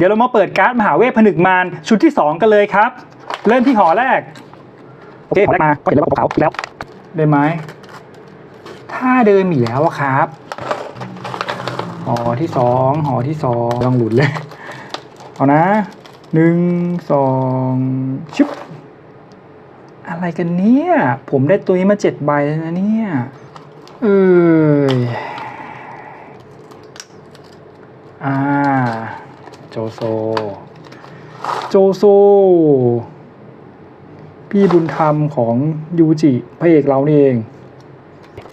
เดี๋ยวเรามาเปิดการ์ดมหาเวทผนึกมารชุดที่ 2 กันเลยครับ เริ่มที่หอแรก โอเคขอแรกมาก็เห็นแล้วว่าขาวอีกแล้วได้ไหมถ้าเดิมอีกแล้วอะครับหอที่สองหอที่สองลองหลุดเลย เอานะหนึ่งสองชุบอะไรกันเนี่ย ผมได้ตัวนี้มาเจ็ดใบแล้วนะเนี่ย เอ้ยอ่า โจโซ โจโซ พี่บุญธรรมของยูจิพระเอกเรานี่เอง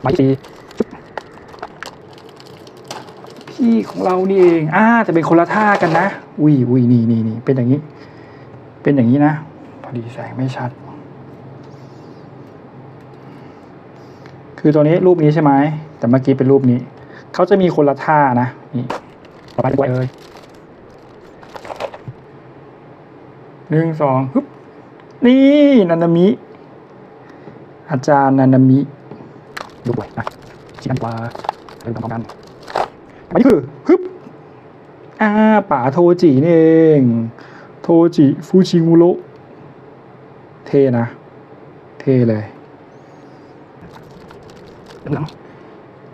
ไม้ตีพี่ของเรานี่เองอ่าจะเป็นคนละท่ากันนะ อุ้ยอุ้ยนี่นี่นี่เป็นอย่างนี้ เป็นอย่างนี้นะ พอดีแสงไม่ชัด คือตัวนี้รูปนี้ใช่ไหม แต่เมื่อกี้เป็นรูปนี้ เขาจะมีคนละท่านะ นี่ต่อไปดีกว่าเลย หนึ่งสองฮึบนี่นันนามิ อาจารย์นันนามิดูด้วยนะชิ้นกว่าเริ่มทำพร้อมกันอันนี้คือฮึบอ่าป่าโทจินี่เอง โทจิฟูชิงุโรเท่นะ เทเลยหลัง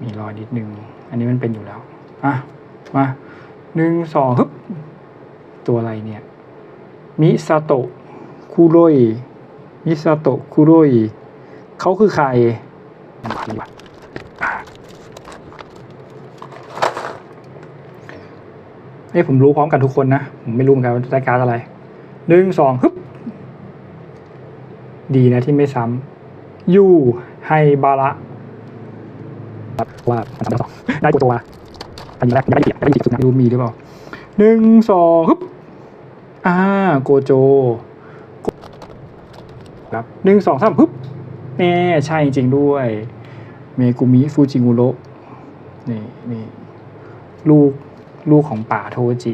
มีรอยนิดนึง อันนี้มันเป็นอยู่แล้ว อะ มาหนึ่งสองฮึบตัวอะไรเนี่ย มิซาโตะคุโรยมิซาโตะคุโรยเขาคือใครเอ้ยผมรู้พร้อมกันทุกคนนะ ผมไม่รู้เหมือนกันว่าได้การ์ดอะไรหนึ่งสองฮึบดีนะที่ไม่ซ้ำยูไฮบาระว่ามันสามสองได้ตัวตัวอันนี้แรกยังไม่ได้เหยียบยังไม่ได้เหยียบสุดนะดูมีหรือเปล่าหนึ่งสองฮึบ อ่าโกโจครับหนึ่งสองสามฮึบแน่ใช่จริงด้วย เมกุมิฟูจิงุโรนี่นี่ลูกลูกของป่าโทจิ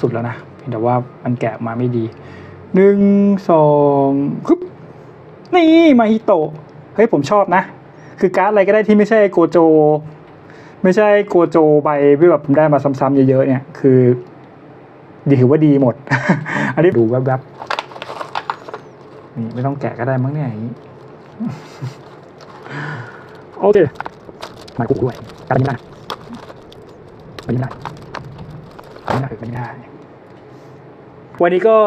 สุดแล้วนะแต่ว่ามันแกะมาไม่ดีหนึ่งสองฮึบนี่มาฮิโตะเฮ้ยผมชอบนะ คือการ์ดอะไรก็ได้ที่ไม่ใช่โกโจ ไม่ใช่โกโจใบที่แบบผมได้มาซ้ำๆเยอะๆเนี่ย คือดีถือว่าดีหมด อันนี้ดูแวบๆนี่ไม่ต้องแกะก็ได้มั้งเนี่ยอย่างนี้โอเคมาคู่ด้วยการนี้ได้การนี้ได้การนี้ได้ไม่ได้ วันนี้ก็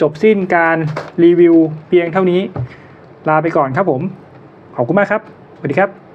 จบสิ้นการรีวิวเพียงเท่านี้ ลาไปก่อนครับผม ขอบคุณมากครับ สวัสดีครับ